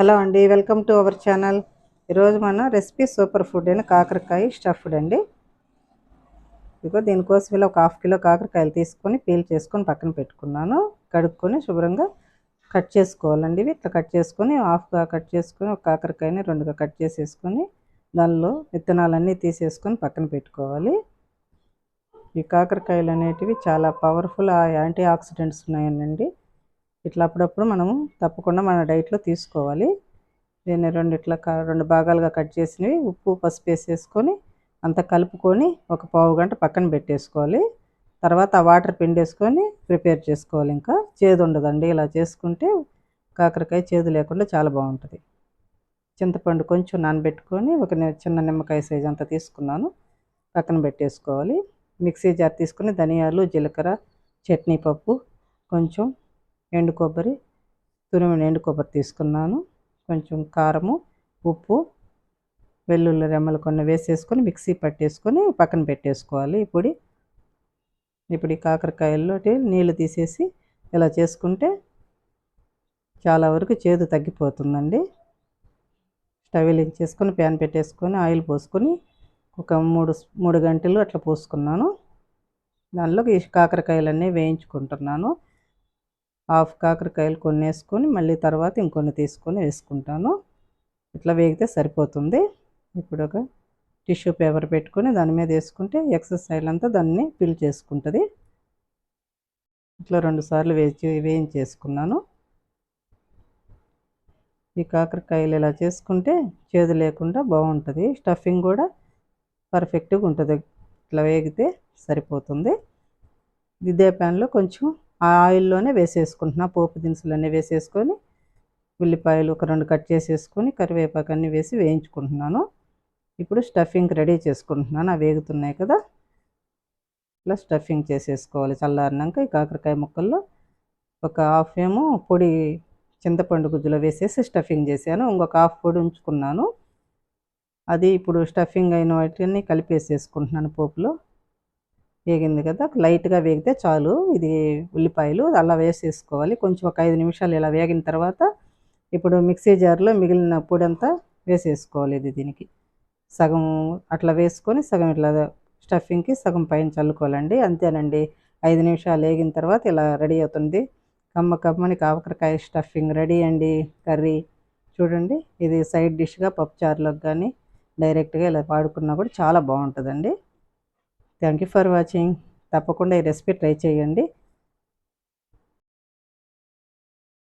Hello అండి welcome to our channel. ఈరోజు మన రెసిపీ సూపర్ ఫుడ్ అయిన కాకరకాయ స్టఫ్డ్ అండి. ఇదిగో దీనికోసం ఇలా ఒక హాఫ్ కిలో కాకరకాయలు తీసుకొని పీల్ చేసుకొని పక్కన పెట్టుకున్నాను. కడుక్కొని శుభ్రంగా కట్ చేసుకోవాలండి ఇవి. ఇట్లా కట్ చేసుకొని హాఫ్గా కట్ చేసుకొని ఒక కాకరకాయని రెండుగా కట్ చేసేసుకొని దానిలో విత్తనాలన్నీ తీసేసుకొని పక్కన పెట్టుకోవాలి. ఈ కాకరకాయలు అనేటివి చాలా పవర్ఫుల్ యాంటీ ఆక్సిడెంట్స్ ఉన్నాయనండి. ఇట్లా అప్పుడప్పుడు మనము తప్పకుండా మన డైట్లో తీసుకోవాలి. దీన్ని రెండు ఇట్లా రెండు భాగాలుగా కట్ చేసినవి ఉప్పు పసుపు వేసేసుకొని అంతా కలుపుకొని ఒక పావు గంట పక్కన పెట్టేసుకోవాలి. తర్వాత ఆ వాటర్ పిండేసుకొని ప్రిపేర్ చేసుకోవాలి ఇంకా. చేదు ఉండదండి. ఇలా చేసుకుంటే కాకరకాయ చేదు లేకుండా చాలా బాగుంటుంది. చింతపండు కొంచెం నానబెట్టుకొని ఒక చిన్న నిమ్మకాయ సైజ్ అంతా తీసుకున్నాను. పక్కన పెట్టేసుకోవాలి. మిక్సీ జార్ తీసుకొని ధనియాలు జీలకర్ర చట్నీ పప్పు కొంచెం ఎండు కొబ్బరి తురిమిన ఎండు కొబ్బరి తీసుకున్నాను. కొంచెం కారము ఉప్పు వెల్లుల్లి రెమ్మలు కొన్ని వేసేసుకొని మిక్సీ పట్టేసుకొని పక్కన పెట్టేసుకోవాలి. ఇప్పుడు ఇప్పుడు ఈ కాకరకాయల్లో నీళ్ళు తీసేసి ఇలా చేసుకుంటే చాలా వరకు చేదు తగ్గిపోతుందండి. స్టవ్ చేసుకొని ప్యాన్ పెట్టేసుకొని ఆయిల్ పోసుకొని ఒక మూడు మూడు గంటలు అట్లా పోసుకున్నాను. దానిలో ఈ కాకరకాయలన్నీ వేయించుకుంటున్నాను. హాఫ్ కాకరకాయలు కొన్ని వేసుకొని మళ్ళీ తర్వాత ఇంకొన్ని తీసుకొని వేసుకుంటాను. ఇట్లా వేగితే సరిపోతుంది. ఇప్పుడు ఒక టిష్యూ పేపర్ పెట్టుకొని దాని మీద వేసుకుంటే ఎక్సర్సైజ్ అంతా దాన్ని ఫిల్ చేసుకుంటుంది. ఇట్లా రెండు సార్లు వేచి వేయించేసుకున్నాను. ఈ కాకరకాయలు ఇలా చేసుకుంటే చేదు లేకుండా బాగుంటుంది. స్టఫింగ్ కూడా పర్ఫెక్ట్గా ఉంటుంది. ఇట్లా వేగితే సరిపోతుంది. ఇదే ప్యాన్లో కొంచెం ఆ ఆయిల్లోనే వేసేసుకుంటున్నా. పోపు దినుసులన్నీ వేసేసుకొని ఉల్లిపాయలు ఒక రెండు కట్ చేసేసుకొని కరివేపాకు అన్నీ వేసి వేయించుకుంటున్నాను. ఇప్పుడు స్టఫింగ్ రెడీ చేసుకుంటున్నాను. అవి వేగుతున్నాయి కదా. ఇట్లా స్టఫింగ్ చేసేసుకోవాలి. చల్లారినాక ఈ కాకరకాయ ముక్కల్లో ఒక హాఫ్ ఏమో పొడి చింతపండు గుజ్జులో వేసేసి స్టఫింగ్ చేశాను. ఇంకొక హాఫ్ పొడి ఉంచుకున్నాను. అది ఇప్పుడు స్టఫింగ్ అయిన వాటిని కలిపేసేసుకుంటున్నాను పోపులో. వేగింది కదా లైట్గా వేగితే చాలు. ఇది ఉల్లిపాయలు అలా వేసేసుకోవాలి. కొంచెం ఒక ఐదు నిమిషాలు ఇలా వేగిన తర్వాత ఇప్పుడు మిక్సీ జార్లో మిగిలిన పొడంతా వేసేసుకోవాలి ఇది దీనికి. సగం అట్లా వేసుకొని సగం ఇట్లా స్టఫింగ్కి సగం పైన చల్లుకోవాలండి. అంతేనండి. ఐదు నిమిషాలు వేగిన తర్వాత ఇలా రెడీ అవుతుంది. కమ్మ కమ్మని కాకరకాయ స్టఫింగ్ రెడీ అండి. కర్రీ చూడండి. ఇది సైడ్ డిష్గా పప్పుచారులోకి కానీ డైరెక్ట్గా ఇలా వాడుకున్నా కూడా చాలా బాగుంటుందండి. Thank you for watching. తప్పకుండా ఈ రెసిపీ ట్రై చేయండి.